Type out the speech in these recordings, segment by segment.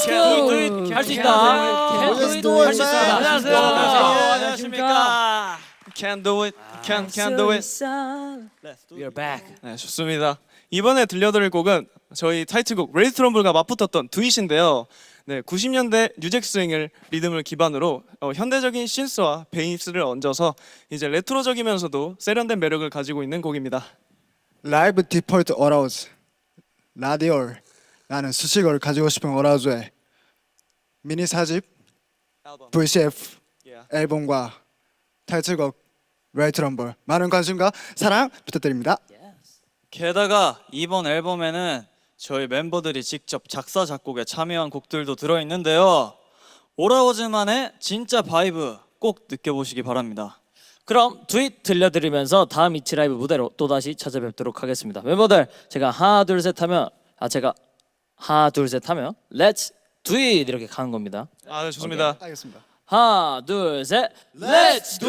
Let's go. 할수 있다. Let's 할수 do it, 있다. man. 안녕하세요. 안녕하십니까. Can't do it. Can't can't do it. We are back. 네, 좋습니다. 이번에 들려드릴 곡은 저희 타이틀곡 레이스 트럼블과 맞붙었던 두잇인데요. 네, 90년대 뉴잭 스윙을 리듬을 기반으로 어, 현대적인 신스와 베이스를 얹어서 이제 레트로적이면서도 세련된 매력을 가지고 있는 곡입니다. 라이브 디폴트 어라우즈 라디올 나는 수식어를 가지고 싶은 어라우즈의 미니 사집 VCF 앨범과 타이틀곡 레이트 럼블 많은 관심과 사랑 부탁드립니다. 게다가 이번 앨범에는 저희 멤버들이 직접 작사 작곡에 참여한 곡들도 들어 있는데요. 오라워즈만의 진짜 바이브 꼭 느껴보시기 바랍니다. 그럼 트윗 들려드리면서 다음 이치 라이브 무대로 또 다시 찾아뵙도록 하겠습니다. 멤버들 제가 하나 둘 셋 하면 아 제가 하나 둘 셋 하면 Let's do it 이렇게 가는 겁니다. 아, 네, 좋습니다. 알겠습니다. 하나 둘 셋 Let's do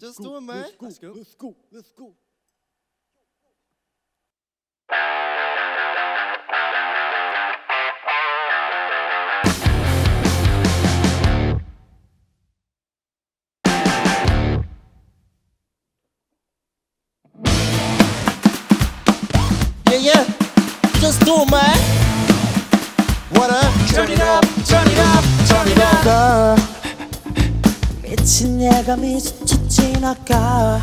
Just do it, man. Let's go. Let's go. Let's go. Yeah, yeah. Just do it, man. What up? Turn it up, turn it up, turn it up. Girl. 미친 예감이 스쳐 지나가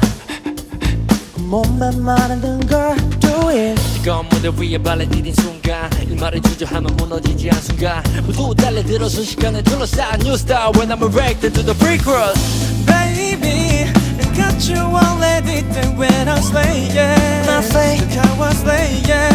몸에 많은 걸 do it 뜨거운 무대 위에 발레디딘 순간 일말을 주저하면 무너지지 않은 순간 모두 달려들어 순식간에 둘러싼 New star when I'm erected to the free cross Baby, got you all ready when I slay yeah. 나 slay. How I slay yeah.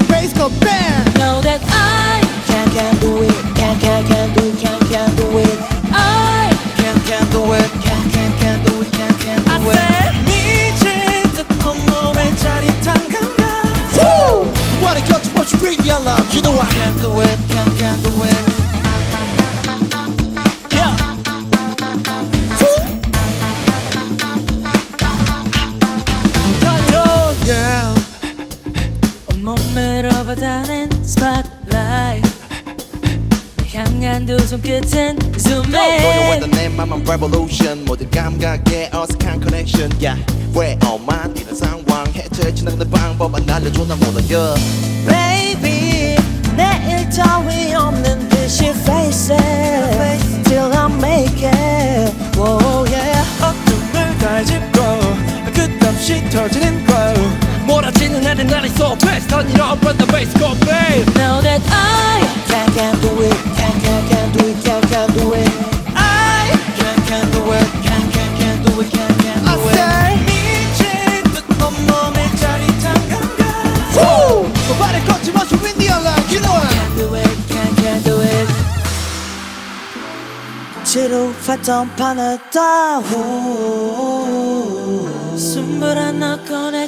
the bass go bang Know that I Can can do it Can can can do it Can can do it I Can can do it Can can can do it Can can I do it said 미칠 듯 온몸에 짜릿한 감각 Woo! What it got to what you really love You know I can do it Can 온몸을 오버다는 spotlight 향한 두 손끝은 zoom Going with in the name I'm a revolution 모든 감각에 어색한 connection yeah 왜 엄한 이런 상황 해체 지나가는 방법만 알려줘 난 몰라요 Baby 내일 따위 없는 듯이 face it Till I 몰아치는 애들 날 있어 Best turn it up when the bass go bang Know that I Can can do it Can can can do it Can can do it I can can do it Can can can do it Can can do it 미칠 듯 온몸에 짜릿한 감각 Woo! Nobody 거침없이 win the alarm You know I can do it Can can do it 지루했던 판을 다 숨을 너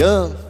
young.